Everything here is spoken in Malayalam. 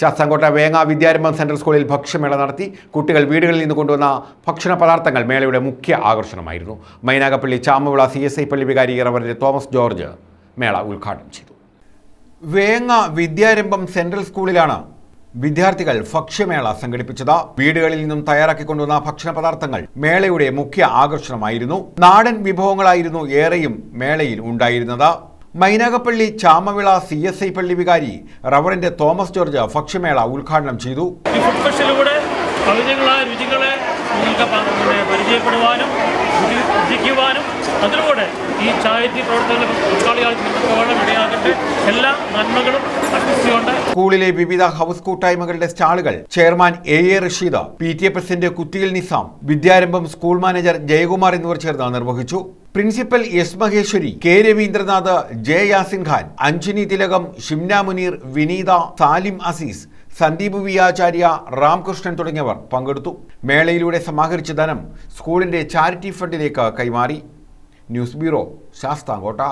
ശാസ്താംകോട്ട വേങ്ങ വിദ്യാരംഭം സെൻട്രൽ സ്കൂളിൽ ഭക്ഷ്യമേള നടത്തി കുട്ടികൾ വീടുകളിൽ നിന്ന് കൊണ്ടുവന്ന ഭക്ഷണ പദാർത്ഥങ്ങൾ മേളയുടെ മുഖ്യ ആകർഷണമായിരുന്നു. Mynagappally Chamavila C S I പള്ളി വികാരി റവറന്റ് തോമസ് ജോർജ് മേള ഉദ്ഘാടനം ചെയ്തു. വേങ്ങ വിദ്യാരംഭം സെൻട്രൽ സ്കൂളിലാണ് വിദ്യാർത്ഥികൾ ഭക്ഷ്യമേള സംഘടിപ്പിച്ചത്. വീടുകളിൽ നിന്നും തയ്യാറാക്കി കൊണ്ടുവന്ന ഭക്ഷണ പദാർത്ഥങ്ങൾ മേളയുടെ മുഖ്യ ആകർഷണമായിരുന്നു. നാടൻ വിഭവങ്ങളായിരുന്നു ഏറെയും മേളയിൽ ഉണ്ടായിരുന്നത്. Mynagappally Chamavila C S I പള്ളി വികാരി റവറിന്റെ തോമസ് ജോർജ് ഭക്ഷ്യമേള ഉദ്ഘാടനം ചെയ്തു. പരിചയപ്പെടുവാനും അതിലൂടെ ഈ ചാരിറ്റി പ്രവർത്തനങ്ങൾ പങ്കാളിയായി എല്ലാ നന്മകളും സ്കൂളിലെ വിവിധ ഹൗസ് കൂട്ടായ്മകളുടെ സ്റ്റാളുകൾ chairman A A Rasheed P T A president കുത്തിയിൽ Nizam Vidyarambham school manager Jayakumar എന്നിവർ ചേർന്ന് നിർവഹിച്ചു. Principal S Maheshwari K Raveendranath J Yasin Khan Anjani Thilakam Shimna Muneer Vineetha Salim Azeez Sandeep V Acharya Ramkrishnan തുടങ്ങിയവർ പങ്കെടുത്തു. മേളയിലൂടെ സമാഹരിച്ച ധനം സ്കൂളിന്റെ ചാരിറ്റി ഫണ്ടിലേക്ക് കൈമാറി. News bureau Sasthamkotta.